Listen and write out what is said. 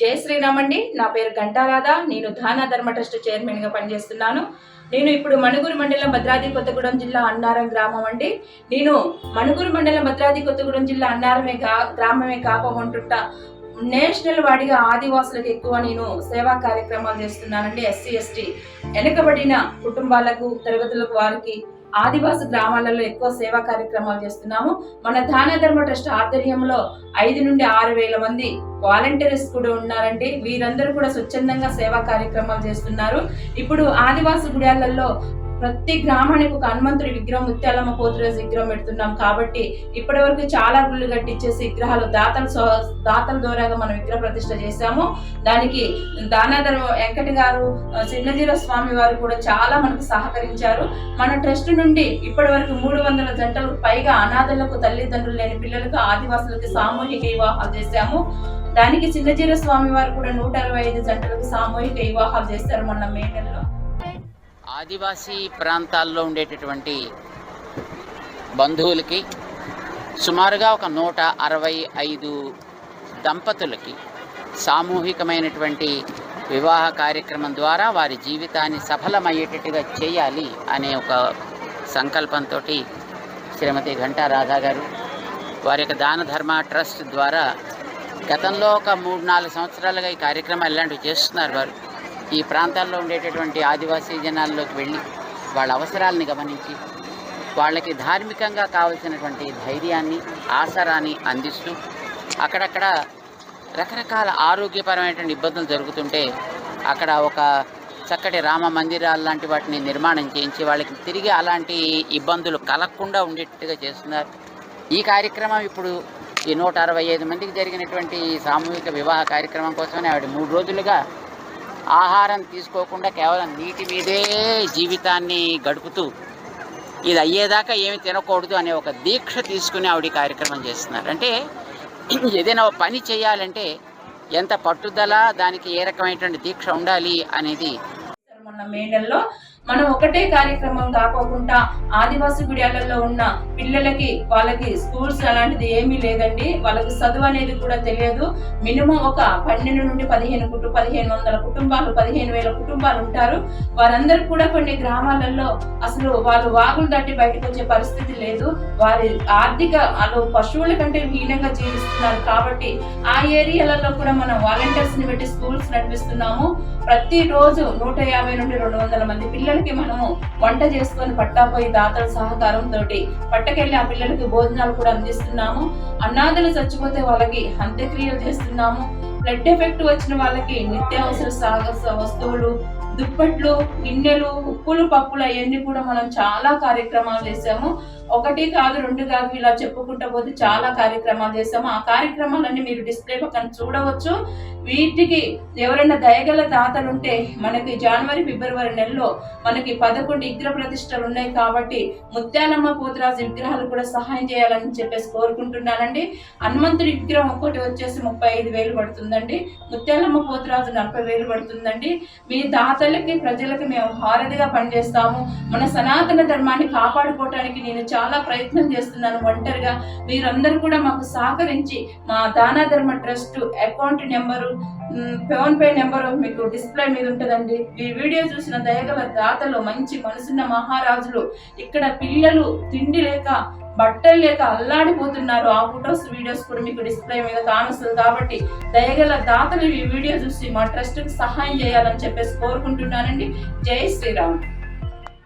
జై శ్రీరామ్ అండి. నా పేరు గంటారాధ నేను దాన ధర్మ ట్రస్ట్ చైర్మన్గా పనిచేస్తున్నాను. నేను ఇప్పుడు మణుగూరు మండలం భద్రాద్రి కొత్తగూడెం జిల్లా అన్నారం గ్రామం అండి. నేను మణుగూరు మండలం భద్రాద్రి కొత్తగూడెం జిల్లా అన్నారమే కా గ్రామమే కాకపోతుంటా. నేషనల్ వాడిగా ఆదివాసులకు ఎక్కువ నేను సేవా కార్యక్రమాలు చేస్తున్నానండి. SC ST. వెనుకబడిన కుటుంబాలకు తరగతులకు వారికి ఆదివాసి గ్రామాలలో ఎక్కువ సేవా కార్యక్రమాలు చేస్తున్నాము. మన దాన ధర్మ ట్రస్ట్ ఆధ్వర్యంలో ఐదు నుండి ఆరు వేల మంది వాలంటీర్స్ కూడా ఉన్నారండి. వీరందరూ కూడా స్వచ్ఛందంగా సేవా కార్యక్రమాలు చేస్తున్నారు. ఇప్పుడు ఆదివాసి గుడాలలో ప్రతి గ్రామానికి ఒక హనుమంతుడి విగ్రహం ముత్యాలమ్మ పోతురాజు విగ్రహం పెడుతున్నాం కాబట్టి ఇప్పటి వరకు చాలా గుళ్ళు కట్టించేసి విగ్రహాలు దాతల దాతల ద్వారాగా మనం విగ్రహ ప్రతిష్ట చేశాము. దానికి దానాధర్ వెంకట గారు చిన్నజీర స్వామి వారు కూడా చాలా మనకు సహకరించారు. మన ట్రస్ట్ నుండి ఇప్పటి వరకు మూడు వందల జంటలకు పైగా అనాథలకు తల్లిదండ్రులు లేని పిల్లలకు ఆదివాసులకు సామూహిక వివాహాలు చేశాము. దానికి చిన్నజీర స్వామి వారు కూడా నూట అరవై ఐదు జంటలకు సామూహిక వివాహాలు చేస్తారు మొన్న మే నెలలో. ఆదివాసీ ప్రాంతాల్లో ఉండేటటువంటి బంధువులకి సుమారుగా ఒక నూట అరవై ఐదు దంపతులకి సామూహికమైనటువంటి వివాహ కార్యక్రమం ద్వారా వారి జీవితాన్ని సఫలమయ్యేటట్టుగా చేయాలి అనే ఒక సంకల్పంతో శ్రీమతి ఘంటా రాధా గారు వారి యొక్క దాన ధర్మ ట్రస్ట్ ద్వారా గతంలో ఒక మూడు నాలుగు సంవత్సరాలుగా ఈ కార్యక్రమాలు ఇలాంటివి చేస్తున్నారు వారు. ఈ ప్రాంతాల్లో ఉండేటటువంటి ఆదివాసీ జనాల్లోకి వెళ్ళి వాళ్ళ అవసరాలని గమనించి వాళ్ళకి ధార్మికంగా కావలసినటువంటి ధైర్యాన్ని ఆసరాన్ని అందిస్తూ అక్కడక్కడ రకరకాల ఆరోగ్యపరమైనటువంటి ఇబ్బందులు జరుగుతుంటే అక్కడ ఒక చక్కటి రామ మందిరాలు లాంటి వాటిని నిర్మాణం చేయించి వాళ్ళకి తిరిగి అలాంటి ఇబ్బందులు కలగకుండా ఉండేట్టుగా చేస్తున్నారు. ఈ కార్యక్రమం ఇప్పుడు ఈ నూట అరవై ఐదు మందికి జరిగినటువంటి సామూహిక వివాహ కార్యక్రమం కోసమని ఆవిడ మూడు రోజులుగా ఆహారం తీసుకోకుండా కేవలం నీటి మీదే జీవితాన్ని గడుపుతూ ఇది అయ్యేదాకా ఏమి తినకూడదు అనే ఒక దీక్ష తీసుకుని ఆవిడ కార్యక్రమం చేస్తున్నారు. అంటే ఏదైనా పని చేయాలంటే ఎంత పట్టుదల దానికి ఏ రకమైనటువంటి దీక్ష ఉండాలి అనేది మొన్న మేడల్లో మనం ఒకటే కార్యక్రమం కాకోకుండా ఆదివాసి గుడియాలలో ఉన్న పిల్లలకి వాళ్ళకి స్కూల్స్ అలాంటిది ఏమీ లేదండి. వాళ్ళకి చదువు అనేది కూడా తెలియదు. మినిమం ఒక పన్నెండు నుండి పదిహేను కుటుంబ పదిహేను వందల కుటుంబాలు పదిహేను వేల కుటుంబాలు ఉంటారు. వారందరూ కూడా కొన్ని గ్రామాలలో అసలు వాళ్ళు వాగులు దాటి బయటకు వచ్చే పరిస్థితి లేదు. వారి ఆర్థిక వాళ్ళు పశువుల కంటే హీనంగా జీవిస్తున్నారు కాబట్టి ఆ ఏరియాలలో కూడా మనం వాలంటీర్స్ని పెట్టి స్కూల్స్ నడిపిస్తున్నాము. ప్రతి రోజు నూట యాభై నుండి రెండు వందల మంది పిల్లలు పిల్లలకి మనము వంట చేసుకొని పట్టాపోయి దాతల సహకారంతో పట్టకెళ్ళి ఆ పిల్లలకి భోజనాలు కూడా అందిస్తున్నాము. అన్నాదులు చచ్చిపోతే వాళ్ళకి అంత్యక్రియలు చేస్తున్నాము. బ్లడ్ ఎఫెక్ట్ వచ్చిన వాళ్ళకి నిత్యావసర సాగ వస్తువులు దుప్పట్లు గిన్నెలు ఉప్పులు పప్పులు అవన్నీ కూడా మనం చాలా కార్యక్రమాలు చేసాము ఒకటి కాదు రెండు కాదు ఇలా చెప్పుకుంటా పోతే చాలా కార్యక్రమాలు చేస్తాము ఆ కార్యక్రమాలన్నీ మీరు డిస్ప్లే పక్కన చూడవచ్చు. వీటికి ఎవరైనా దయగల దాతలు ఉంటే మనకి జనవరి ఫిబ్రవరి నెలలో మనకి పదకొండు విగ్రహ ప్రతిష్టలు ఉన్నాయి కాబట్టి ముత్యాలమ్మ పోతురాజు విగ్రహాలు కూడా సహాయం చేయాలని చెప్పేసి కోరుకుంటున్నానండి. హనుమంతుడి విగ్రహం ఒక్కటి వచ్చేసి ముప్పై ఐదు వేలు పడుతుందండి. ముత్యాలమ్మ పోతురాజు నలభై వేలు పడుతుందండి. మీ దాతలకి ప్రజలకి మేము హారదిగా పనిచేస్తాము. మన సనాతన ధర్మాన్ని కాపాడుకోవటానికి నేను చాలా ప్రయత్నం చేస్తున్నాను ఒంటరిగా మీరందరూ కూడా మాకు సహకరించి మా Dana Dharma trust account number PhonePe number మీకు డిస్ప్లే మీద ఉంటుందండి. ఈ వీడియో చూసిన దయగల దాతలు మంచి మనసున్న మహారాజులు ఇక్కడ పిల్లలు తిండి లేక బట్టలు లేక అల్లాడిపోతున్నారు. ఆ ఫొటోస్ వీడియోస్ కూడా మీకు డిస్ప్లే మీద కానుస్తుంది కాబట్టి దయగల దాతలు ఈ వీడియో చూసి మా ట్రస్ట్కి సహాయం చేయాలని చెప్పేసి కోరుకుంటున్నానండి. జై శ్రీరామ్.